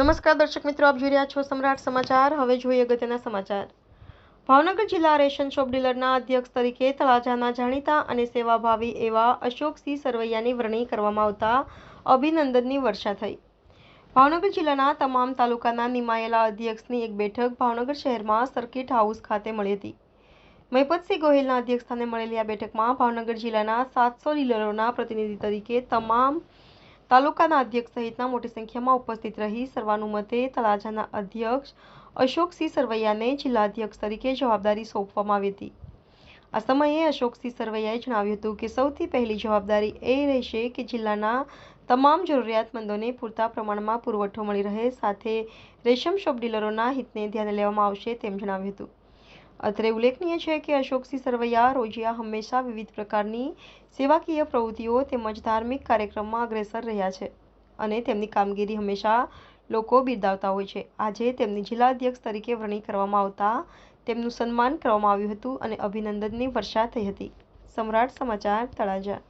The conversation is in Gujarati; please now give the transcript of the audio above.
નમસ્કાર દર્શક મિત્રો, આપ જોઈ રહ્યા છો સમ્રાટ સમાચાર. હવે જોઈએ અગત્યના સમાચાર. ભાવનગર જિલ્લા રેશન શોપ ડીલરના અધ્યક્ષ તરીકે તળાજાના જાણીતા અને સેવાભાવી એવા અશોકસિંહ સરવૈયાની વરણી કરવામાં આવતા અભિનંદનની વર્ષા થઈ. ભાવનગર જિલ્લાના તમામ તાલુકાના નિમાયેલા અધ્યક્ષની એક બેઠક ભાવનગર શહેરમાં સર્કિટ હાઉસ ખાતે મળી હતી. મહિપતસિંહ ગોહિલના અધ્યક્ષસ્થાને મળેલી આ બેઠકમાં ભાવનગર જિલ્લાના સાતસો ડીલરોના પ્રતિનિધિ તરીકે તમામ તાલુકાના અધ્યક્ષ સહિતના મોટી સંખ્યામાં ઉપસ્થિત રહી સર્વાનુમતે તળાજાના અધ્યક્ષ અશોકસિંહ સરવૈયાને જિલ્લા અધ્યક્ષ તરીકે જવાબદારી સોંપવામાં આવી હતી. આ સમયે અશોકસિંહ સરવૈયાએ જણાવ્યું હતું કે સૌથી પહેલી જવાબદારી એ રહેશે કે જિલ્લાના તમામ જરૂરિયાતમંદોને પૂરતા પ્રમાણમાં પુરવઠો મળી રહે, સાથે રેશમ શોપ ડીલરોના હિતને ધ્યાને લેવામાં આવશે તેમ જણાવ્યું હતું. અત્રે ઉલ્લેખનીય છે કે અશોકસિંહ સરવૈયા, રોજિયા હંમેશા વિવિધ પ્રકારની સેવાકીય પ્રવૃત્તિઓ તેમજ ધાર્મિક કાર્યક્રમમાં અગ્રેસર રહ્યા છે અને તેમની કામગીરી હંમેશા લોકો બિરદાવતા હોય છે. આજે તેમની જિલ્લા અધ્યક્ષ તરીકે વરણી કરવામાં આવતા તેમનું સન્માન કરવામાં આવ્યું હતું અને અભિનંદનની વર્ષા થઈ હતી. સમ્રાટ સમાચાર તળાજા